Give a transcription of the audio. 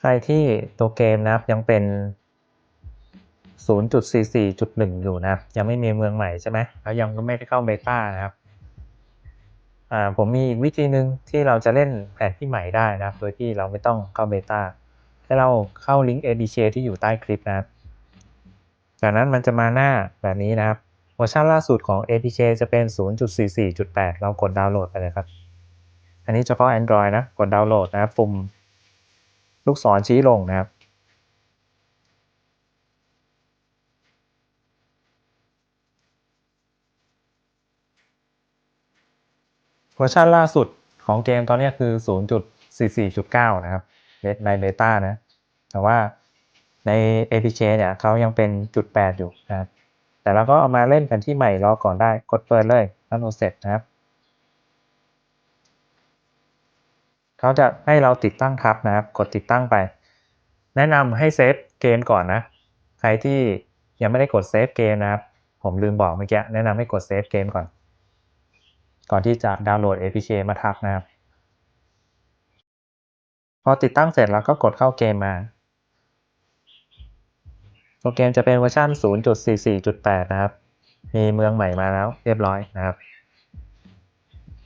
ใครที่ตัวเกมนะครับยังเป็น 0.44.1 อยู่นะยังไม่มีเมืองใหม่ใช่ไหมแล้วยังไม่ได้เข้าเบต้านะครับอ่าผมมีอีกวิธีหนึ่งที่เราจะเล่นแผนที่ใหม่ได้นะครับ โดยที่เราไม่ต้องเข้าเบต้าให้เราเข้าลิงก์ ADK ที่อยู่ใต้คลิปนะครับจากนั้นมันจะมาหน้าแบบนี้นะครับเวอร์ชันล่าสุดของ APK จะเป็น 0.44.8 เรากดดาวน์โหลดไปเลยครับ อันนี้เฉพาะ Android นะ กดดาวน์โหลดนะครับปุ่ม ลูกศรชี้ลงนะครับ เวอร์ชันล่าสุดของเกมตอนนี้คือ 0.44.9 นะครับในเบต้านะ แต่ว่าใน APK เนี่ยเขายังเป็นจุด8อยู่นะครับแต่เราก็เอามาเล่นกันที่ใหม่รอก่อนได้กดเปิดเลยแล้วโหลดเสร็จนะครับ เขาจะให้เราติดตั้งทับนะครับ กดติดตั้งไป แนะนำให้เซฟเกมก่อนนะ ใครที่ยังไม่ได้กดเซฟเกมนะครับ ผมลืมบอกเมื่อกี้แนะนำให้กดเซฟเกมก่อน ก่อนที่จะดาวน์โหลด APK มาทับนะครับ พอติดตั้งเสร็จแล้วก็กดเข้าเกมมาโปรแกรมจะเป็นเวอร์ชัน0.44.8 นะครับ มีเมืองใหม่มาแล้วเรียบร้อยนะครับ